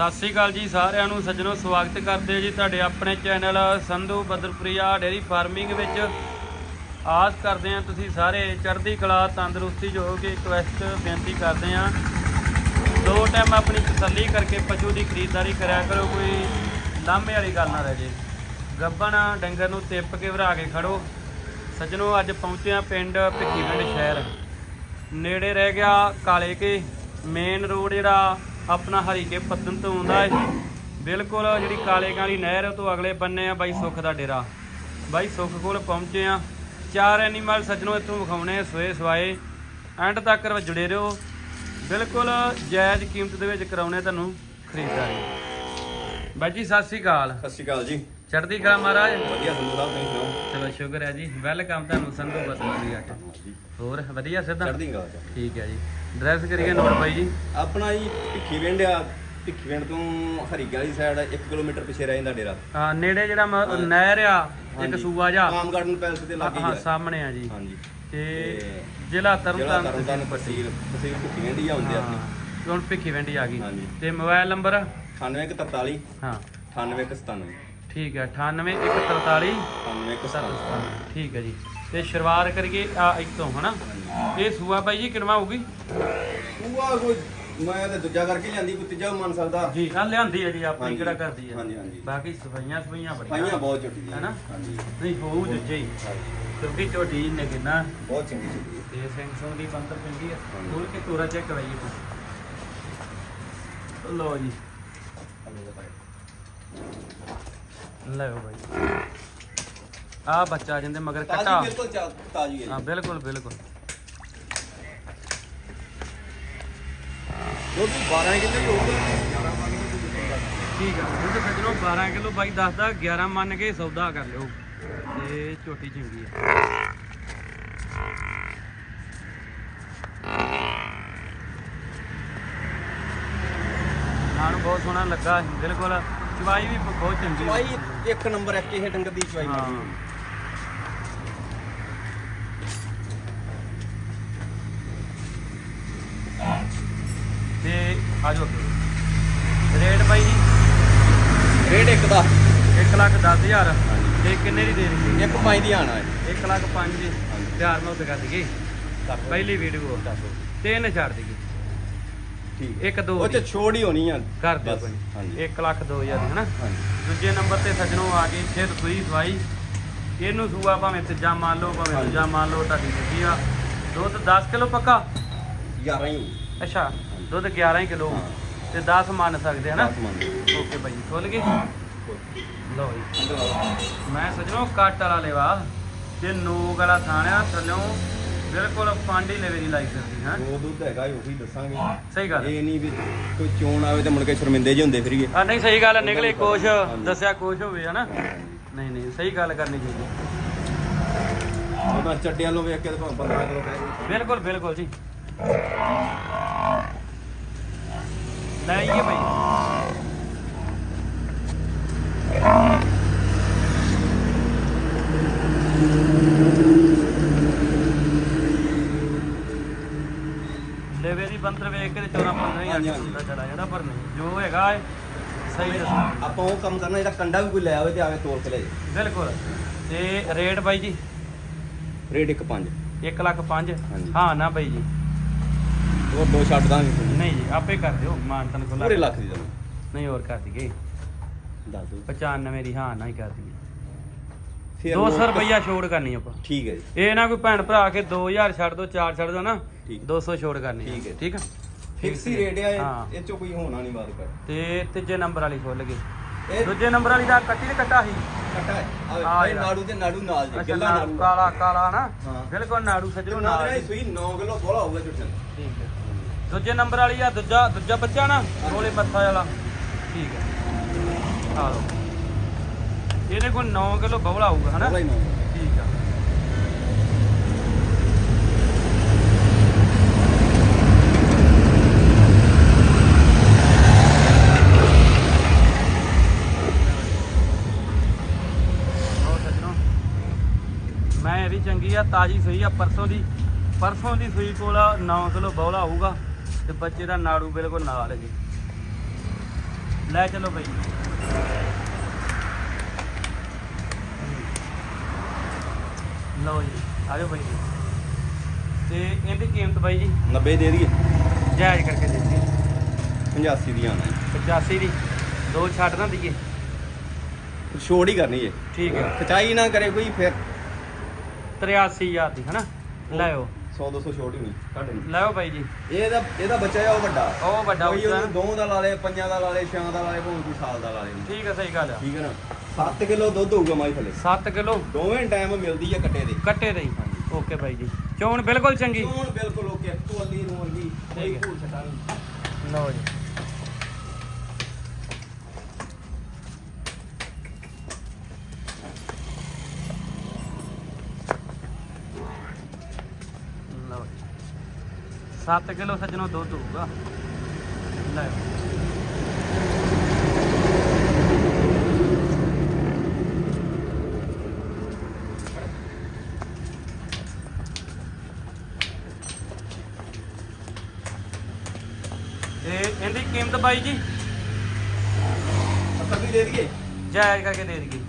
ਸਤਿ ਸ੍ਰੀ ਅਕਾਲ ਜੀ ਸਾਰਿਆਂ ਨੂੰ, ਸੱਜਣੋ ਸਵਾਗਤ ਕਰਦੇ ਹਾਂ ਜੀ ਤੁਹਾਡੇ ਆਪਣੇ ਚੈਨਲ ਸੰਧੂ ਬਦਰਪ੍ਰਿਆ ਡੇਰੀ ਫਾਰਮਿੰਗ ਵਿੱਚ। ਆਸ ਕਰਦੇ ਹਾਂ ਤੁਸੀਂ ਸਾਰੇ ਚੜ੍ਹਦੀ ਕਲਾ, ਤੰਦਰੁਸਤੀ ਜੋ ਕਿ ਰਿਕਵੈਸਟ ਬੇਨਤੀ ਕਰਦੇ ਹਾਂ। ਦੋ ਟਾਈਮ ਆਪਣੀ ਤਸੱਲੀ ਕਰਕੇ ਪਸ਼ੂ ਦੀ ਖਰੀਦਦਾਰੀ ਕਰਿਆ ਕਰੋ, ਕੋਈ ਲਾਂਭੇ ਵਾਲੀ ਗੱਲ ਨਾ ਰਹਿ ਜੇ। ਗੱਬਣ ਡੰਗਰ ਨੂੰ ਤਿੱਪ ਕੇ ਵਰਾ ਕੇ ਖੜੋ। ਸੱਜਣੋ, ਅੱਜ ਪਹੁੰਚੇ ਹਾਂ ਪਿੰਡ ਭਿੱਖੀਵਿੰਡ ਸ਼ਹਿਰ। ਨੇੜੇ ਰਹਿ ਗਿਆ ਕਾਲੇ ਕੇ ਮੇਨ ਰੋਡ ਜਿਹੜਾ ਆਪਣਾ ਹਰੀਕੇ ਪੱਤਨ ਤੋਂ ਆਉਂਦਾ ਹੈ। ਬਿਲਕੁਲ ਜਿਹੜੀ ਕਾਲੇ ਕਾਲੀ ਨਹਿਰ ਉਹ ਤੋਂ ਅਗਲੇ ਬੰਨੇ ਆ ਬਾਈ ਸੁੱਖ ਦਾ ਡੇਰਾ। ਬਾਈ ਸੁੱਖ ਕੋਲ ਪਹੁੰਚੇ ਆ। ਚਾਰ ਐਨੀਮਲ ਸੱਜਣੋ ਇੱਥੋਂ ਵਿਖਾਉਣੇ ਆ ਸੋਏ ਸਵਾਏ। ਐਂਡ ਤੱਕ ਜੁੜੇ ਰਹੋ। ਬਿਲਕੁਲ ਜਾਇਜ਼ ਕੀਮਤ ਦੇ ਵਿੱਚ ਕਰਾਉਣੇ ਤੁਹਾਨੂੰ ਖਰੀਦਦਾਰੀ। ਬਾਈ ਜੀ ਸਤਿ ਸ੍ਰੀ ਅਕਾਲ। ਸਤਿ ਸ਼੍ਰੀ ਅਕਾਲ ਜੀ। ਚੜ੍ਹਦੀ ਕਲਾ ਮਹਾਰਾਜ। ਵਧੀਆ ਸੰਧੂ ਸਾਹਿਬ ਤੁਸੀਂ ਸੁਣਾਓ? ਚਲੋ ਸ਼ੁਕਰ ਹੈ ਜੀ। ਵੈਲਕਮ ਤੁਹਾਨੂੰ ਸੰਧੂ ਆ ਕੇ ਜੀ ਹੋਰ ਵਧੀਆ ਸਿੱਧਾ? ਚੜ੍ਹਦੀ ਕਲਾ ਚ। ਠੀਕ ਹੈ ਜੀ। ਡਰੈਸ ਕਰੀਏ ਨੋਟ ਬਾਈ ਜੀ। ਆਪਣਾ ਜੀ ਭਿੱਖੀ ਵਿੰਡ ਆ। ਭਿੱਖੀ ਵਿੰਡ ਤੋਂ ਹਰੀਕੇ ਵਾਲੀ ਸਾਈਡ 1 ਕਿਲੋਮੀਟਰ ਪਿੱਛੇ ਰਹਿ ਜਾਂਦਾ ਡੇਰਾ। ਆ ਨੇੜੇ ਜਿਹੜਾ ਮ- ਨਹਿਰ ਆ ਇੱਕ ਹਾਂਜੀ। ਸੂਆ ਜਾ ਆਮ ਗਾਰਡਨ ਪੈਲਸ ਦੇ ਲਾਗੇ ਹਾਂ ਹੀ ਆ। ਸਾਹਮਣੇ ਆ ਜੀ। ਹਾਂਜੀ। ਤੇ ਤੇ ਜ਼ਿਲ੍ਹਾ ਜਿਹੜਾ ਤਰਨਤਾਰਨ ਤਰਨਤਾਰਨ ਤਹਿਸੀਲ ਤਹਿਸੀਲ ਭਿੱਖੀ ਵਿੰਡ ਹੀ ਆਉਂਦੇ ਹਾਂ ਆਪਣੇ। ਹੁਣ ਭਿੱਖੀ ਵੰਡੀ ਆ ਗਈ। ਹਾਂਜੀ। ਤੇ ਮੋਬਾਈਲ ਨੰਬਰ 9143 ਹਾਂ। 9897 ਠੀਕ ਹੈ 98143 9897 ਠੀਕ ਹੈ ਜੀ। ਤੇ ਸ਼ੁਰੂਆਤ ਕਰੀਏ ਆ ਇੱਕ ਤੋਂ ਹਨਾ? ਇਹ ਸੂਆ ਬਾਈ ਜੀ ਕਿਨਵਾ ਹੋਊਗੀ? ਉਹ ਕੋਈ ਮੈਂ ਤੇ ਦੂਜਾ ਕਰਕੇ ਲਿਆਂਦੀ ਕੋਈ ਤੀਜਾ ਮੰਨ ਸਕਦਾ। ਜੀ ਆ ਲਿਆਂਦੀ ਹੈ ਜੀ ਆਪਣੀ। ਕਿਹੜਾ ਕਰਦੀ ਹੈ। ਹਾਂਜੀ, ਹਾਂਜੀ। ਬਾਕੀ ਸਫਾਈਆਂ ਸਫਾਈਆਂ ਬੜੀਆਂ। ਪਾਈਆਂ ਬਹੁਤ ਝੋਟੀ ਹੈਨਾ? ਹਾਂਜੀ। ਨਹੀਂ ਹੋਊ ਦੂਜੇ ਹੀ। ਕਿਉਂਕਿ ਝੋਟੀ ਨੇ ਕਿੰਨਾ। ਬਹੁਤ ਚੰਗੀ ਹੈ। ਤੇ ਸੈਂਸੋਂ ਦੀ ਬੰਦਰ ਪਿੰਡੀ ਹੈ। ਖੋਲ ਕੇ ਤੋਰਾ ਚੈੱਕ ਕਰਾਈਏ। ਲੋ ਜੀ। ਲਓ ਬਾਈ। ਆ ਬੱਚਾ ਜਿੰਦੇ ਮਗਰ ਤਾਜੀ ਕਟਾ ਬਿਲਕੁਲ ਚਾ- ਤਾਜੀ ਹੈ ਹਾਂ ਬਿਲਕੁਲ ਬਿਲਕੁਲ। ਦੁੱਧ 12 ਕਿੰਨੇ ਹੋਊਗਾ। ਠੀਕ ਆ ਦੁੱਧ ਸੱਜਣੋ 12 ਕਿਲੋ ਬਾਈ ਦੱਸਦਾ 11 ਮੰਨ ਕੇ ਸੌਦਾ ਕਰ ਲਿਓ। ਤੇ ਝੋਟੀ ਚੰਗੀ ਹੈ ਨਾਨੂੰ ਬਹੁਤ ਸੋਹਣਾ ਲੱਗਾ ਬਿਲਕੁਲ। ਚਵਾਈ ਵੀ ਬਹੁਤ ਚੰਗੀ ਹੈ। ਚਵਾਈ ਇੱਕ ਨੰਬਰ ਇੱਕ ਇਹ ਡੰਗਰ ਦੀ ਚਵਾਈ। ਹਾਂ। ਹੋਈ। ਤੇ ਆ ਜਾਓ। ਰੇਟ ਬਾਈ ਜੀ? ਰੇਟ ਇੱਕ ਦਾ। 1 ਲੱਖ 10000 ਹਾਂਜੀ। ਤੇ ਕਿੰਨੇ ਦੀ ਦੇ ਦਿੱਤੀ? ਇੱਕ ਪੰਜ ਦੀ ਆਣਾ ਹੈ। 1 ਲੱਖ 5 ਦੀ। ਹਾਂਜੀ। ਤਿਆਰ ਮੈਂ ਉੱਤੇ ਕਰ ਦਈਏ। ਪਹਿਲੀ ਵੀਡੀਓ। ਤਿੰਨ ਛੱਡ ਦਈਏ। ਠੀਕ। ਇੱਕ ਦੋ ਉਹ ਚ ਦੀ। ਛੋੜ ਹੀ ਹੋਣੀ ਆ। ਕਰ ਦਿਓ ਬਸ, ਕੋਈ। ਹਾਂਜੀ। 1 ਲੱਖ 2000 ਦੀ ਹਨਾ ਹਾਂਜੀ। ਦੂਜੇ ਨੰਬਰ ਤੇ ਸੱਜਣੋਂ ਆ ਗਈ ਫਿਰ ਸੂਈ ਸਵਾਈ। ਇਹਨੂੰ ਸੂਆ ਭਾਵੇਂ ਤੀਜਾ ਮੰਨ ਲਓ ਭਾਵੇਂ ਹਾਂਜੀ। ਦੂਜਾ ਮੰਨ ਲਓ ਤੁਹਾਡੀ ਦੂਜੀ ਆ। ਦੁੱਧ 10 ਕਿਲੋ ਪੱਕਾ? 11 ਹੀ ਅੱਛਾ ਦੁੱਧ 11 ਕਿਲੋ ਹਾਂ। ਤੇ 10 ਮੰਨ ਸਕਦੇ ਹਨਾ ਦਸ ਮੰਨ ਓਕੇ ਜੀ, ਖੁੱਲ ਗਏ? ਲਓ ਜੀ। ਮੈਂ ਸੱਜਣੋ ਕੱਟ ਵਾਲਾ ਲੈਵਾ। ਤੇ ਨੋਕ ਵਾਲਾ ਥਾਣਿਆ ਥੱਲਿਓਂ ਬਿਲਕੁਲ ਪਾਂਡੀ ਲੈਵੇ ਦੀ ਲਾਈਕ ਕਰਦੀ ਹਾਂ? ਜੋ ਦੁੱਧ ਹੈਗਾ ਉਹੀ ਦੱਸਾਂਗੇ। ਸਹੀ ਗੱਲ ਇਹ ਨਹੀਂ ਵੀ ਕੋਈ ਚੋਣ ਆਵੇ ਤੇ ਮੁੜ ਕੇ ਸ਼ਰਮਿੰਦੇ ਜਿਹੇ ਹੁੰਦੇ ਫਿਰੀਏ। ਆ ਨਹੀਂ ਸਹੀ ਗੱਲ ਹੈ, ਨਿਕਲੇ ਕੁਛ। ਦੱਸਿਆ ਕੁਛ ਹੋਵੇ ਹਨਾ? ਨਹੀਂ ਨਹੀਂ ਸਹੀ ਗੱਲ ਕਰਨੀ ਚਾਹੀਦੀ ਉਹਦਾ ਚੱਡਿਆਂ ਨੂੰ ਵੇਖ ਕੇ ਤੇ ਭਾਵੇਂ 15 ਕਿਲੋ ਕਹਿ ਦੇ ਬਿਲਕੁਲ ਬਿਲਕੁਲ ਜੀ। ਲੈ ਆਈਏ ਭਾਈ ਲੈਵੇ ਦੀ ਬੰਦਰ ਵੇਖ ਕੇ ਤੇ 14 15 ਹੀ ਆ। ਜਾਂਦਾ ਚੜਾ ਜਿਹੜਾ ਪਰ ਨਹੀਂ। ਜੋ ਹੈਗਾ ਹੈ ਸਹੀ ਦੱਸਣਾ ਆਪਾਂ ਉਹ ਕੰਮ ਕਰਨਾ ਜਿਹੜਾ ਕੰਡਾ ਵੀ ਕੋਈ ਲੈ ਆਵੇ ਤੇ ਆਵੇ ਤੋਲ ਕੇ ਲੈ ਜਾਏ ਬਿਲਕੁਲ। ਤੇ ਰੇਟ ਬਾਈ ਜੀ? ਰੇਟ ਇੱਕ ਪੰਜ। 1 ਲੱਖ 5 ਹਾਂਜੀ। ਹਾਂ ਨਾ ਬਾਈ ਜੀ। ਉਹ ਦੋ ਛੱਡ ਦਾਂਗੇ ਨਹੀਂ ਜੀ ਆਪੇ ਕਰ ਦਿਓ ਮਾਨਤਨ ਕੋਲ ਪੂਰੇ ਲੱਖ ਦੀ ਦਵਾਂ ਨਹੀਂ ਹੋਰ ਕਰ ਦਈਏ। ਦੱਸ ਦੋ 95 ਦੀ ਹਾਂ ਨਾ ਹੀ ਕਰ ਦਈਏ। ਫਿਰ 200 ਉਹ- ਰੁਪਈਆ ਛੋੜ ਕਰਨੀ ਆਪਾਂ। ਠੀਕ ਹੈ ਜੀ। ਇਹ ਨਾ ਕੋਈ ਭੈਣ ਭਰਾ ਕੇ 2000 ਛੱਡ ਦੋ 4 ਛੱਡ ਦੋ ਨਾ। ਠੀਕ। 200 ਛੋੜ ਕਰਨੀ ਆ। ਠੀਕ ਹੈ। ਠੀਕ ਆ? ਫਿਕਸ ਹੀ ਰੇਟ ਆ ਹਾਂ। ਇਹ- ਇਹ ਚੋਂ ਕੋਈ ਹੋਣਾ ਨਹੀਂ ਬਾਤ ਕਰ। ਤੇ ਤੀਜੇ ਨੰਬਰ ਵਾਲੀ ਖੁੱਲ ਗਈ। ਇਹ ਦੂਜੇ ਨੰਬਰ ਵਾਲੀ ਦਾ ਕੱਟੀ ਤੇ ਕੱਟਾ ਸੀ? ਕੱਟਾ ਹੈ। ਆ। ਨਾੜੂ ਤੇ ਨਾੜੂ ਨਾਲ ਜੀ ਅੱਛਾ ਗੱਲਾਂ ਨਾੜੂ ਨਾੜੂ। ਕਾਲਾ ਕਾਲਾ ਨਾ ਹਾਂ। ਬਿਲਕੁਲ ਨਾੜੂ ਸੱਜਣੋ ਨਾਲ ਨਾਲ ਸੂਈ 9 ਕਿਲੋ ਬੋਲਾ ਹੋਊਗਾ ਝੁੱਟਣ ਠੀਕ ਹੈ। ਦੂਜੇ ਨੰਬਰ ਵਾਲੀ ਆ ਦੂਜਾ ਦੂਜਾ ਬੱਚਾ ਨਾ ਰੋਲੇ ਮੱਥਾ ਵਾਲਾ। ਠੀਕ ਹੈ। ਆ ਲਓ। ਇਹਦੇ ਕੋਲ 9 ਕਿਲੋ ਬਵਲਾ ਆਊਗਾ ਹਨਾ? ਹੀ। ਠੀਕ ਆ ਲਓ ਸੱਜਣੋ ਮੈਂ ਚੰਗੀ ਆ ਤਾਜੀ ਸੂਈ ਆ ਪਰਸੋਂ ਦੀ ਪਰਸੋਂ ਦੀ ਸੂਈ ਕੋਲ 9 ਕਿਲੋ ਬੌਲਾ ਹੋਊਗਾ ਤੇ ਬੱਚੇ ਦਾ ਨਾੜੂ ਬਿਲਕੁਲ ਨਾਲ ਜੀ। ਲੈ ਚਲੋ ਬਾਈ। ਲਓ ਜੀ ਆ ਜਾਓ ਬਾਈ। ਜੀ ਤੇ ਇਹਦੀ ਕੀਮਤ ਬਾਈ ਜੀ? 90 ਦੇ ਦਈਏ। ਜਾਇਜ਼ ਕਰਕੇ ਦੇ ਦਿਓ 85 ਦੀਆਂ ਆਣਾ 85 ਦੀ ਦੋ ਛੱਡ ਨਾ ਦਈਏ। ਛੋੜ ਹੀ ਕਰਨੀ ਏ ਠੀਕ ਹੈ। ਖਚਾਈ ਨਾ ਕਰੇ ਕੋਈ ਫਿਰ 83000 ਦੀ ਹਨਾ? ਲੈਓ 100 200 ਛੋੜ ਹੀ ਨਹੀਂ ਕੱਢ ਨਹੀਂ ਲੈਓ ਬਾਈ ਜੀ। ਇਹਦਾ ਇਹਦਾ ਬੱਚਾ ਆ ਉਹ ਵੱਡਾ। ਉਹ ਵੱਡਾ ਕੋਈ ਉੱਚਾ ਉਹਨੂੰ ਦੋ ਦਾ ਲਾ ਲੇ ਪੰਜਾਂ ਦਾ ਲਾ ਲੇ ਛਾਂ ਦਾ ਲਾ ਲੇ ਭਾਵੇਂ ਕੋਈ ਸਾਲ ਦਾ ਲਾ ਲੇ। ਠੀਕ ਹੈ ਸਹੀ ਗੱਲ ਆ। ਠੀਕ ਹੈ ਨਾ? 7 ਕਿਲੋ ਦੁੱਧ ਹੋਊਗਾ ਮਾਈ ਥੱਲੇ। 7 ਕਿਲੋ? ਦੋਵੇਂ ਟਾਈਮ ਮਿਲਦੀ ਆ ਕੱਟੇ ਦੇ। ਕੱਟੇ ਦੇ ਹਾਂਜੀ। ਓਕੇ ਬਾਈ ਜੀ। ਚੋਣ ਬਿਲਕੁਲ ਚੰਗੀ। ਹੁਣ ਬਿਲਕੁਲ ਓਕੇ ਤੋਲੀ ਨੂੰ ਵਰਗੀ ਕੋਈ ਠੀਕ ਹੈ। ਭੂਲ ਛਟਾ ਨਹੀਂ ਲਓ ਜੀ ਲਓ ਜੀ 7 ਕਿਲੋ ਸੱਜਣੋ ਦੁੱਧ ਹੋਊਗਾ। ਲੈ। ਤੇ ਇਹਦੀ ਕੀਮਤ ਬਾਈ ਜੀ? ਅਸਲ ਵੀ ਦੇ ਦਈਏ? ਜਾਇਜ਼ ਕਰਕੇ ਦੇ ਦਈਏ।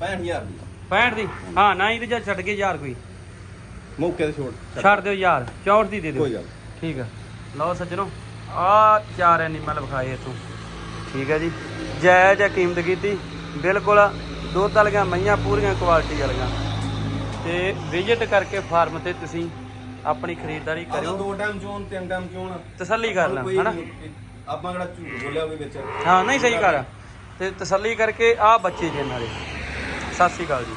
65000 ਦੀ। 65 ਦੀ? ਹਾਂ ਨਾ ਇਹਦੇ ਜਾਂ ਛੱਡ ਕੇ ਯਾਰ ਕੋਈ। ਮੌਕੇ ਤੇ ਛੋੜ। ਛੱਡ ਦਿਓ ਯਾਰ 64 ਦੀ ਦੇ ਦਿਓ। ਕੋਈ ਗੱਲ ਠੀਕ ਆ। ਲਓ ਸੱਜਣੋ ਆ ਚਾਰ ਐਨੀਮਲ ਵਿਖਾਏ ਇਥੋਂ। ਠੀਕ ਹੈ ਜੀ। ਜਾਇਜ਼ ਹੈ ਕੀਮਤ ਕੀਤੀ। ਬਿਲਕੁਲ ਦੁੱਧ ਵਾਲੀਆਂ ਮਈਆਂ ਪੂਰੀਆਂ ਕੁਆਲਿਟੀ ਵਾਲੀਆਂ। ਤੇ ਵਿਜ਼ਿਟ ਕਰਕੇ ਫਾਰਮ ਤੇ ਤੁਸੀਂ ਆਪਣੀ ਖਰੀਦਦਾਰੀ ਕਰਿਓ। ਦੋ ਟਾਈਮ ਚੋਣ ਤਿੰਨ ਟਾਈਮ ਚੋਣ। ਤਸੱਲੀ ਕਰ ਲੈ ਕੋਈ ਹਨਾ? ਆਪਾਂ ਕਿਹੜਾ ਝੂਠ ਬੋਲਿਆ ਹੋਵੇ ਵਿੱਚ? ਹਾਂ ਨਹੀਂ ਸਹੀ ਕਰ। ਤੇ ਤਸੱਲੀ ਕਰਕੇ ਆ ਬੱਚੇ ਜੇ ਨਾਲੇ ਸਤਿ ਸ਼੍ਰੀ ਅਕਾਲ ਜੀ।